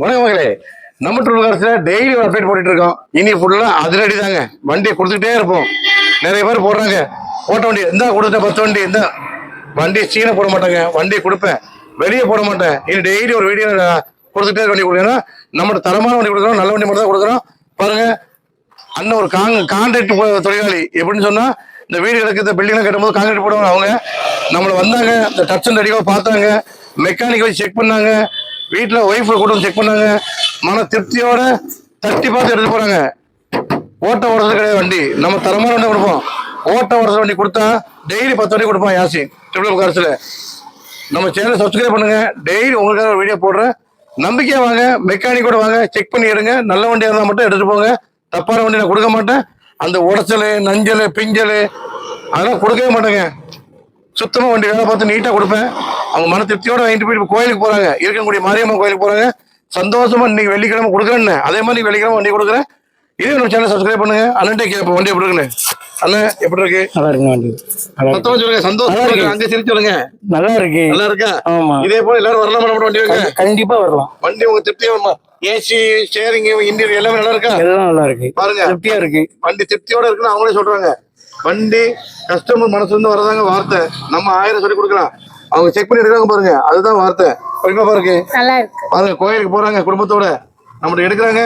வணக்கம் மகளே. நம்ம டூல் டெய்லி ஒரு அப்டேட் போட்டுட்டு இருக்கோம். இனி ஃபுல்லா அதிரடி தாங்க வண்டியை கொடுத்துக்கிட்டே இருப்போம். நிறைய பேர் போடுறாங்க. ஓட்ட வண்டி இருந்தா கொடுத்த பத்து வண்டி இருந்தா வண்டி சீனை போட மாட்டாங்க. வண்டியை கொடுப்பேன். வெளியே போட மாட்டேன். இனி டெய்லி ஒரு வீடியோ கொடுத்துட்டே வண்டி கொடுக்கணும் நம்ம தரமான வண்டி கொடுக்குறோம். நல்ல வண்டி மட்டும் தான் கொடுக்குறோம். பாருங்க. அண்ணன் ஒரு காங் கான்ட்ராக்ட் தொழிலாளி எப்படின்னு சொன்னா இந்த வீடு கிடக்கு பில்டிங்லாம் கட்டும்போது கான்ட்ராக்ட் போடுவாங்க அவங்க. நம்மளை வந்தாங்க. இந்த டச் அண்ட் அடிக்கோ பார்த்தாங்க. மெக்கானிக் வச்சு செக் பண்ணாங்க. வீட்டில் ஒய்ஃப் கூட செக் பண்ணாங்க. மன திருப்தியோட தட்டி பார்த்து எடுத்து போறாங்க. ஓட்ட ஓடுறது கிடையாது வண்டி. நம்ம தரமான வண்டி கொடுப்போம். ஓட்ட ஓடுறது வண்டி கொடுத்தா டெய்லி பத்து வண்டி கொடுப்போம் யாசி. ட்ரிபிள் கார்ஸில் நம்ம சேனலை சப்ஸ்கிரைப் பண்ணுங்க. டெய்லி உங்களுக்காக ஒரு வீடியோ போடுறேன். நம்பிக்கையாக வாங்க. மெக்கானிக் கூட வாங்க. செக் பண்ணி எடுங்க. நல்ல வண்டியாக இருந்தால் மட்டும் எடுத்துட்டு போங்க. தப்பான வண்டி நான் கொடுக்க மாட்டேன். அந்த உடச்சல் நஞ்சல் பிஞ்சல் அதெல்லாம் கொடுக்கவே மாட்டேங்க. சுத்தமாக வண்டி வேலை பார்த்து நீட்டாக கொடுப்பேன். அவங்க மன திருப்தியோட வாங்கிட்டு போயிட்டு கோயிலுக்கு போறாங்க. இருக்கக்கூடிய மாரியம்மன் கோயிலுக்கு போறாங்க. சந்தோஷமா இன்னைக்கு வெள்ளிக்கிழமை கொடுக்குறேன்னு. அதே மாதிரி வெள்ளிக்கிழமை வண்டி கொடுக்குறேன். இதே நம்ம சேனல் சப்ஸ்கிரைப் பண்ணுங்க. அண்ணன்ட்டே கேட்போம். வண்டி எப்படி இருக்குன்னு. அண்ணன் எப்படி இருக்கு? நல்லா வண்டி. இருக்கு. சத்தமா சொல்லுங்க. சந்தோஷமா இருக்கு. அங்க சிரிச்சு சொல்லுங்க. நல்லா இருக்கு. நல்லா இருக்கா? ஆமா. இதே போல எல்லாரும் வரலாம் நம்ம வண்டி வாங்க? கண்டிப்பா வரலாம். வண்டி உங்க திருப்தியா ஏசி ஸ்டேரிங் இன்டீரியர் எல்லாமே நல்லா இருக்கா? எல்லாம் நல்லா இருக்கு. பாருங்க. திருப்தியா இருக்கு. வண்டி திருப்தியோட இருக்குன்னு அவங்களே சொல்றாங்க. வண்டி கஸ்டமர் மனசுல இருந்து வரதாங்க வார்த்தை. நம்ம ஆயிரம் சொல்லி கொடுக்கலாம். அவங்க செக் பண்ணி எடுக்கிறாங்க பாருங்க. அதுதான் வார்த்தை. ஓகேவா பாருங்க நல்லா இருக்கு பாருங்க கோயிலுக்கு போறாங்க குடும்பத்தோட. நம்மகிட்ட எடுக்கிறாங்க.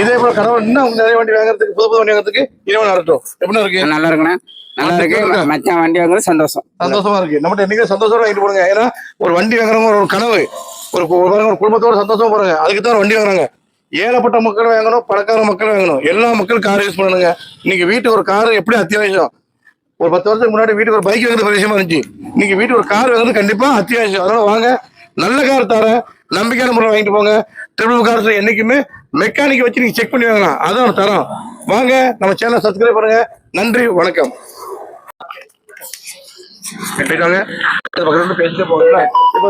இதே போல கடவுள் இன்னும் நிறைய வண்டி வாங்குறதுக்கு புது புது வண்டி வாங்குறதுக்கு இனிவன் நடட்டும் எப்படி இருக்கு? நல்லா இருக்குண்ணே. நல்லா இருக்கு? மச்சான் வண்டி வாங்குறது சந்தோஷம். சந்தோஷமா இருக்கு. நம்மகிட்ட என்னைக்கு சந்தோஷமா வாங்கிட்டு போறாங்க ஏன்னா ஒரு வண்டி வாங்குறவங்க ஒரு கனவு. ஒரு ஒரு குடும்பத்தோட சந்தோஷமா போறாங்க. அதுக்கு தான் வண்டி வாங்குறாங்க. ஏழப்பட்ட மக்கள் வாங்கணும் பணக்கார மக்கள் வாங்கணும். எல்லா மக்களும் கார் யூஸ் பண்ணணுங்க. இன்னைக்கு வீட்டுக்கு ஒரு கார் எப்படி அத்தியாவசியம்? ஒரு பத்து வருஷத்துக்கு முன்னாடி வீட்டுக்கு ஒரு பைக் வாங்குறது பெரிய விஷயமா இருந்துச்சு. இன்னைக்கு வீட்டுக்கு ஒரு கார் வாங்குறது கண்டிப்பா அத்தியாவசியம். அதனால வாங்க. நல்ல கார் தரேன். நம்பிக்கையான முறை வாங்கிட்டு போங்க. ட்ரிபிள் கார்ஸ் என்னைக்குமே மெக்கானிக் வச்சு நீங்க செக் பண்ணி வாங்கலாம். அதான் தரோம். வாங்க நம்ம சேனல் சப்ஸ்கிரைப் பண்ணுங்க. நன்றி வணக்கம். போயிட்டாங்க. பக்கத்துல பேசிட்டு போகல இப்போ